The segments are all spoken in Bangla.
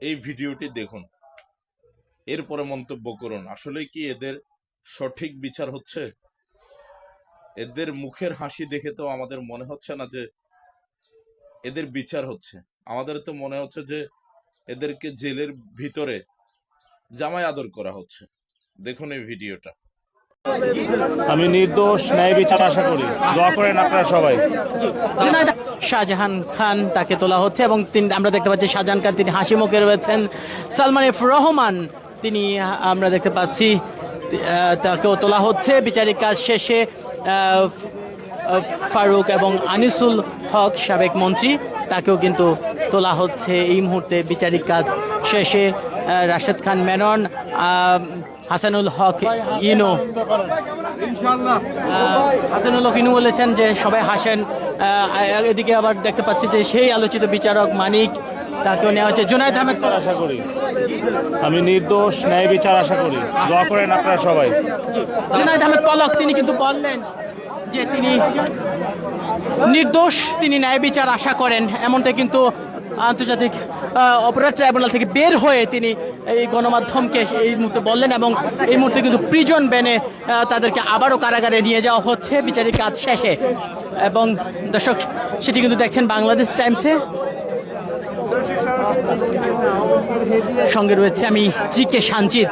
এই ভিডিওটি দেখুন। এরপরে মন্তব্য করুন। আসলে কি এদের সঠিক বিচার হচ্ছে? এদের মুখের হাসি দেখে তো আমাদের মনে হচ্ছে না যে এদের বিচার হচ্ছে। আমাদের তো মনে হচ্ছে যে এদেরকে জেলের ভিতরে জামাই আদর করা হচ্ছে। দেখুন এই ভিডিওটা। আমি নির্দোষ, ন্যায় বিচার আশা করি। দোয়া করেন আপনারা সবাই। শাহজাহান খান তাকে তোলা হচ্ছে এবং তিনি আমরা দেখতে পাচ্ছি শাহজাহান খান, তিনি হাসি মুখে রয়েছেন। সালমান এফ রহমান, তিনি আমরা দেখতে পাচ্ছি তাকেও তোলা হচ্ছে। বিচারিক কাজ শেষে ফারুক এবং আনিসুল হক, সাবেক মন্ত্রী, তাকেও কিন্তু তোলা হচ্ছে। এই মুহূর্তে বিচারিক কাজ শেষে রাশেদ খান মেনন হাসানুল হক ইনো। হাসানুল হক ইনু বলেছেন যে সবাই হাসেন। আহ, এদিকে আবার দেখতে পাচ্ছি যে সেই আলোচিত বিচারক মানিক তাকেও নেওয়া হচ্ছে। জুনায়দ আহমেদ আশা করি। আমি নির্দোষ ন্যায় বিচার আশা করি। দোয়া করেন আপনারা সবাই। জুনায়দ আহমেদ পলক তিনি কিন্তু বললেন যে তিনি নির্দোষ তিনি ন্যায় বিচার আশা করেন। এমনটা কিন্তু আন্তর্জাতিক অপরাধ ট্রাইব্যুনাল থেকে বের হয়ে তিনি এই গণমাধ্যমকে এই মুহূর্তে বললেন এবং এই মুহূর্তে কিন্তু প্রিজন ব্যানে তাদেরকে আবারও কারাগারে নিয়ে যাওয়া হচ্ছে। বিচারিক কাজ শেষে। এবং দর্শক, সেটি কিন্তু দেখছেন বাংলাদেশ টাইমসে। সঙ্গে রয়েছে আমি জি কে সানজিদ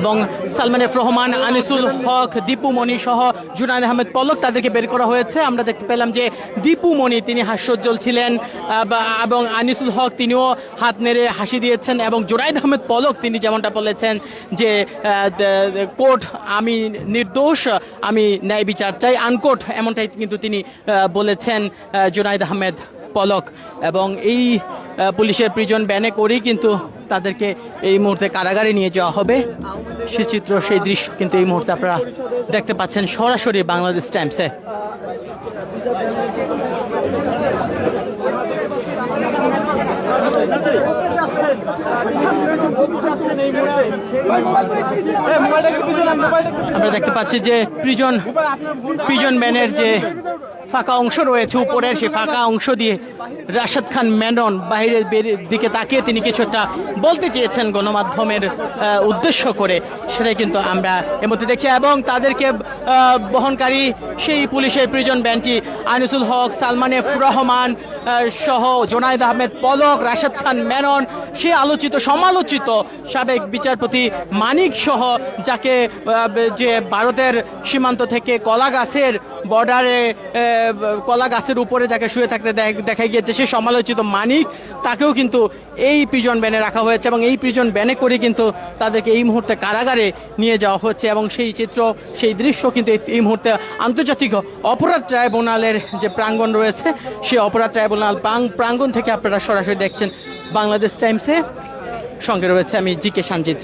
এবং সালমান এফ রহমান আনিসুল হক দীপু মণি সহ জুনায়দ আহমেদ পলক তাদেরকে বের করা হয়েছে। আমরা দেখতে পেলাম যে দীপু মণি তিনি হাস্যোজ্জ্বল ছিলেন এবং আনিসুল হক তিনিও হাত নেড়ে হাসি দিয়েছেন এবং জুনায়দ আহমেদ পলক তিনি যেমনটা বলেছেন যে কোর্ট আমি নির্দোষ আমি ন্যায় বিচার চাই আনকোট এমনটাই কিন্তু তিনি বলেছেন আহ, জুনায়দ আহমেদ। পলক এবং এই পুলিশের প্রিজন ব্যানে করেই কিন্তু তাদেরকে এই মুহূর্তে কারাগারে নিয়ে যাওয়া হবে। সে চিত্র, সেই দৃশ্য কিন্তু এই মুহূর্তে আপনারা দেখতে পাচ্ছেন সরাসরি বাংলাদেশ টাইমসে। আমরা দেখতে পাচ্ছি যে প্রিজন প্রিজন ব্যানের যে ফাঁকা অংশ রয়েছে উপরের সেই ফাঁকা অংশ দিয়ে রাশেদ খান মেনন বাইরের বের- দিকে তাকিয়ে তিনি কিছু একটা বলতে চেয়েছেন গণমাধ্যমের উদ্দেশ্য করে। সেটাই কিন্তু আমরা এর মধ্যে দেখছি। এবং তাদেরকে বহনকারী সেই পুলিশের প্রিজন ব্যান্ডটি আনিসুল হক, সালমান এফ রহমান সহ জোনায়দ আহমেদ পলক, রাশেদ খান মেনন, সে আলোচিত, সমালোচিত সাবেক বিচারপতি মানিক সহ, যাকে যে ভারতের সীমান্ত থেকে কলা গাছের বর্ডারে কলা গাছের উপরে যাকে শুয়ে থাকতে দেখা গিয়েছে সে সমালোচিত মানিক, তাকেও কিন্তু এই প্রিজন ব্যানে রাখা হয়েছে এবং এই প্রিজন ব্যানে করে কিন্তু তাদেরকে এই মুহূর্তে কারাগারে নিয়ে যাওয়া হচ্ছে এবং সেই চিত্র, সেই দৃশ্য কিন্তু এই- মুহূর্তে আন্তর্জাতিক অপরাধ ট্রাইব্যুনালের যে প্রাঙ্গণ রয়েছে, সেই অপরাধ ট্রাইব্যুনাল প্রাং- প্রাঙ্গণ থেকে আপনারা সরাসরি দেখছেন বাংলাদেশ টাইমসে। সঙ্গে রয়েছে আমি জি কে সানজিদ।